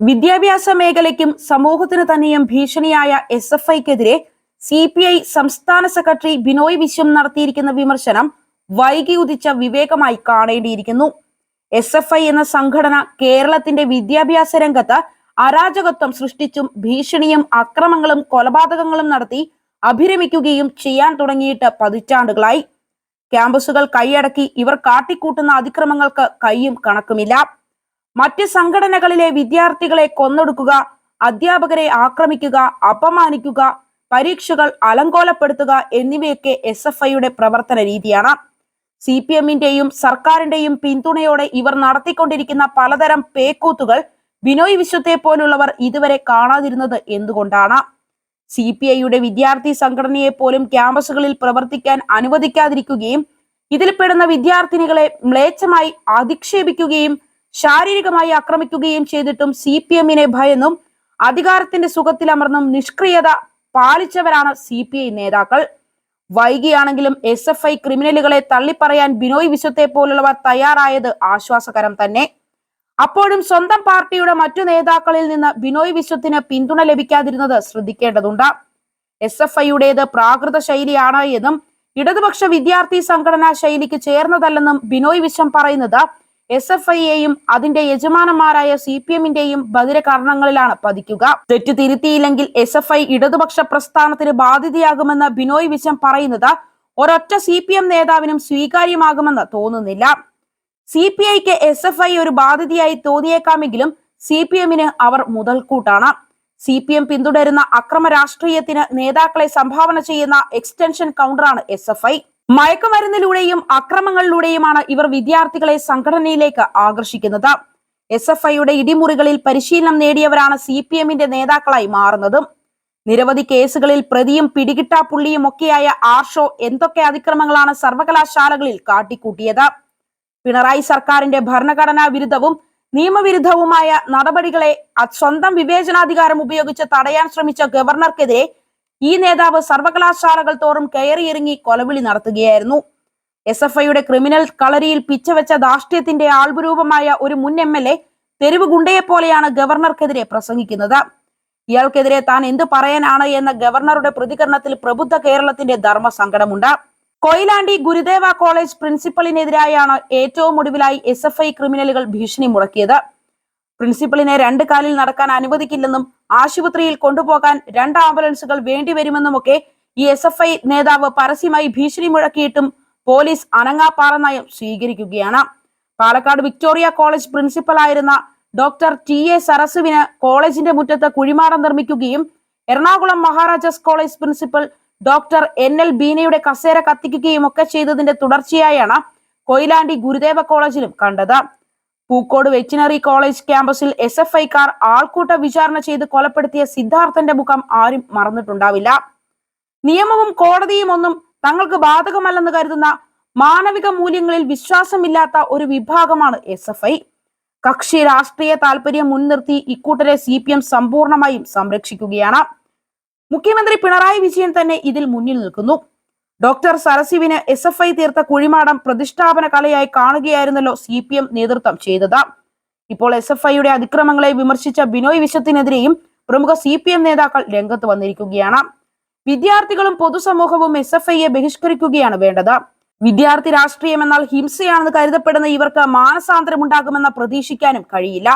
വിദ്യാഭ്യാസ മേഖലയ്ക്കും സമൂഹത്തിന് തന്നെയും ഭീഷണിയായ എസ് എഫ് ഐക്കെതിരെ സി പി ഐ സംസ്ഥാന സെക്രട്ടറി ബിനോയ് വിശ്വം നടത്തിയിരിക്കുന്ന വിമർശനം വൈകി ഉദിച്ച വിവേകമായി കാണേണ്ടിയിരിക്കുന്നു. എസ് എഫ് ഐ എന്ന സംഘടന കേരളത്തിന്റെ വിദ്യാഭ്യാസ രംഗത്ത് അരാജകത്വം സൃഷ്ടിച്ചും ഭീഷണിയും അക്രമങ്ങളും കൊലപാതകങ്ങളും നടത്തി അഭിരമിക്കുകയും ചെയ്യാൻ തുടങ്ങിയിട്ട് പതിറ്റാണ്ടുകളായി. ക്യാമ്പസുകൾ കൈയടക്കി ഇവർ കാട്ടിക്കൂട്ടുന്ന അതിക്രമങ്ങൾക്ക് കൈയും കണക്കുമില്ല. മറ്റ് സംഘടനകളിലെ വിദ്യാർത്ഥികളെ കൊന്നൊടുക്കുക അധ്യാപകരെ ആക്രമിക്കുക അപമാനിക്കുക പരീക്ഷകൾ അലങ്കോലപ്പെടുത്തുക എന്നിവയൊക്കെ എസ് എഫ് ഐയുടെ പ്രവർത്തന രീതിയാണ്. സി പി എമ്മിന്റെയും സർക്കാരിന്റെയും പിന്തുണയോടെ ഇവർ നടത്തിക്കൊണ്ടിരിക്കുന്ന പലതരം പേക്കൂത്തുകൾ ബിനോയ് വിശ്വത്തെ പോലുള്ളവർ ഇതുവരെ കാണാതിരുന്നത് എന്തുകൊണ്ടാണ്? സി പി ഐയുടെ വിദ്യാർത്ഥി സംഘടനയെ പോലും ക്യാമ്പസുകളിൽ പ്രവർത്തിക്കാൻ അനുവദിക്കാതിരിക്കുകയും ഇതിൽപ്പെടുന്ന വിദ്യാർത്ഥിനികളെ മ്ലേച്ഛമായി അധിക്ഷേപിക്കുകയും ശാരീരികമായി ആക്രമിക്കുകയും ചെയ്തിട്ടും സി പി എമ്മിനെ ഭയന്നും അധികാരത്തിന്റെ സുഖത്തിലമർന്നും നിഷ്ക്രിയത പാലിച്ചവരാണ് സി പി ഐ നേതാക്കൾ. വൈകിയാണെങ്കിലും എസ് എഫ് ഐ ക്രിമിനലുകളെ തള്ളിപ്പറയാൻ ബിനോയ് വിശ്വത്തെ പോലുള്ളവർ തയ്യാറായത് ആശ്വാസകരം തന്നെ. അപ്പോഴും സ്വന്തം പാർട്ടിയുടെ മറ്റു നേതാക്കളിൽ നിന്ന് ബിനോയ് വിശ്വത്തിന് പിന്തുണ ലഭിക്കാതിരുന്നത് ശ്രദ്ധിക്കേണ്ടതുണ്ട്. എസ് എഫ് ഐയുടേത് പ്രാകൃത ശൈലിയാണ് എന്നും ഇടതുപക്ഷ വിദ്യാർത്ഥി സംഘടനാ ശൈലിക്ക് ചേർന്നതല്ലെന്നും ബിനോയ് വിശ്വം പറയുന്നത് എസ് എഫ് ഐയെയും അതിന്റെ യജമാനന്മാരായ സി പി എമ്മിന്റെയും ബദിര കാരണങ്ങളിലാണ് പതിക്കുക. തെറ്റ് തിരുത്തിയില്ലെങ്കിൽ എസ് എഫ് ഐ ഇടതുപക്ഷ പ്രസ്ഥാനത്തിന് ബാധ്യതയാകുമെന്ന് ബിനോയ് വിശം പറയുന്നത് ഒരൊറ്റ സി പി എം നേതാവിനും സ്വീകാര്യമാകുമെന്ന് തോന്നുന്നില്ല. സി പി ഐക്ക് എസ് എഫ് ഐ ഒരു ബാധ്യതയായി തോന്നിയേക്കാമെങ്കിലും സി പി എമ്മിന് അവർ മുതൽക്കൂട്ടാണ്. സി പി എം പിന്തുടരുന്ന അക്രമ രാഷ്ട്രീയത്തിന് നേതാക്കളെ സംഭാവന ചെയ്യുന്ന എക്സ്റ്റൻഷൻ കൗണ്ടറാണ് എസ് എഫ് ഐ. മയക്കുമരുന്നിലൂടെയും അക്രമങ്ങളിലൂടെയുമാണ് ഇവർ വിദ്യാർത്ഥികളെ സംഘടനയിലേക്ക് ആകർഷിക്കുന്നത്. എസ് എഫ് ഐയുടെ ഇടിമുറികളിൽ പരിശീലനം നേടിയവരാണ് സി പി എമ്മിന്റെ നേതാക്കളായി മാറുന്നതും. നിരവധി കേസുകളിൽ പ്രതിയും പിടികിട്ടാ പുള്ളിയും ഒക്കെയായ ആർഷോ എന്തൊക്കെ അതിക്രമങ്ങളാണ് സർവകലാശാലകളിൽ കാട്ടിക്കൂട്ടിയത്? പിണറായി സർക്കാരിന്റെ ഭരണഘടനാ വിരുദ്ധവും നിയമവിരുദ്ധവുമായ നടപടികളെ സ്വന്തം വിവേചനാധികാരം ഉപയോഗിച്ച് തടയാൻ ശ്രമിച്ച ഗവർണർക്കെതിരെ ഈ നേതാവ് സർവകലാശാലകൾ തോറും കയറിയിറങ്ങി കൊലവിളി നടത്തുകയായിരുന്നു. എസ് എഫ് ഐയുടെ ക്രിമിനൽ കളരിയിൽ പിച്ചവെച്ച ധാർഷ്ട്യത്തിന്റെ ആൾപുരൂപമായ ഒരു മുൻ എം എൽ എ തെരുവ് ഗുണ്ടയെ പോലെയാണ് ഗവർണർക്കെതിരെ പ്രസംഗിക്കുന്നത്. ഇയാൾക്കെതിരെ താൻ എന്ത് പറയാനാണ് എന്ന ഗവർണറുടെ പ്രതികരണത്തിൽ പ്രബുദ്ധ കേരളത്തിന്റെ ധർമ്മ സങ്കടമുണ്ട്. കൊയിലാണ്ടി ഗുരുദേവ കോളേജ് പ്രിൻസിപ്പലിനെതിരായാണ് ഏറ്റവും ഒടുവിലായി എസ് എഫ് ഐ ക്രിമിനലുകൾ ഭീഷണി മുടക്കിയത് പ്രിൻസിപ്പലിനെ രണ്ട് കാലിൽ നടക്കാൻ അനുവദിക്കില്ലെന്നും ആശുപത്രിയിൽ കൊണ്ടുപോകാൻ രണ്ട് ആംബുലൻസുകൾ വേണ്ടിവരുമെന്നുമൊക്കെ ഈ എസ് എഫ് ഐ നേതാവ് പരസ്യമായി ഭീഷണി മുഴക്കിയിട്ടും പോലീസ് അനങ്ങാപ്പാറ നയം സ്വീകരിക്കുകയാണ്. പാലക്കാട് വിക്ടോറിയ കോളേജ് പ്രിൻസിപ്പലായിരുന്ന ഡോക്ടർ ടി എ സരസുവിന് കോളേജിന്റെ മുറ്റത്ത് കുഴിമാടം നിർമ്മിക്കുകയും Ernakulam Maharajas college principal doctor N L ബീനയുടെ കസേര കത്തിക്കുകയും ഒക്കെ ചെയ്തതിന്റെ തുടർച്ചയായാണ് കൊയിലാണ്ടി ഗുരുദേവ കോളേജിലും കണ്ടത്. പൂക്കോട് വെറ്റിനറി കോളേജ് ക്യാമ്പസിൽ എസ് എഫ് ഐക്കാർ ആൾക്കൂട്ട വിചാരണ ചെയ്ത് കൊലപ്പെടുത്തിയ സിദ്ധാർത്ഥന്റെ മുഖം ആരും മറന്നിട്ടുണ്ടാവില്ല. നിയമവും കോടതിയും ഒന്നും തങ്ങൾക്ക് ബാധകമല്ലെന്ന് കരുതുന്ന മാനവിക മൂല്യങ്ങളിൽ വിശ്വാസമില്ലാത്ത ഒരു വിഭാഗമാണ് എസ് എഫ് ഐ കക്ഷി രാഷ്ട്രീയ താല്പര്യം മുൻനിർത്തി ഇക്കൂട്ടരെ സി പി എം സമ്പൂർണമായും സംരക്ഷിക്കുകയാണ്. മുഖ്യമന്ത്രി പിണറായി വിജയൻ തന്നെ ഇതിൽ മുന്നിൽ നിൽക്കുന്നു. ഡോക്ടർ സരസിവിന് എസ് എഫ് ഐ തീർത്ത കുഴിമാടം പ്രതിഷ്ഠാപന കലയായി കാണുകയായിരുന്നല്ലോ സി പി എം നേതൃത്വം ചെയ്തത്. ഇപ്പോൾ എസ് എഫ് ഐയുടെ അതിക്രമങ്ങളെ വിമർശിച്ച ബിനോയ് വിശ്വത്തിനെതിരെയും പ്രമുഖ സി പി എം നേതാക്കൾ രംഗത്ത് വന്നിരിക്കുകയാണ്. വിദ്യാർത്ഥികളും പൊതുസമൂഹവും എസ് എഫ് ഐയെ ബഹിഷ്കരിക്കുകയാണ് വേണ്ടത്. വിദ്യാർത്ഥി രാഷ്ട്രീയം എന്നാൽ ഹിംസയാണെന്ന് കരുതപ്പെടുന്ന ഇവർക്ക് മാനസാന്തരമുണ്ടാകുമെന്ന് പ്രതീക്ഷിക്കാനും കഴിയില്ല.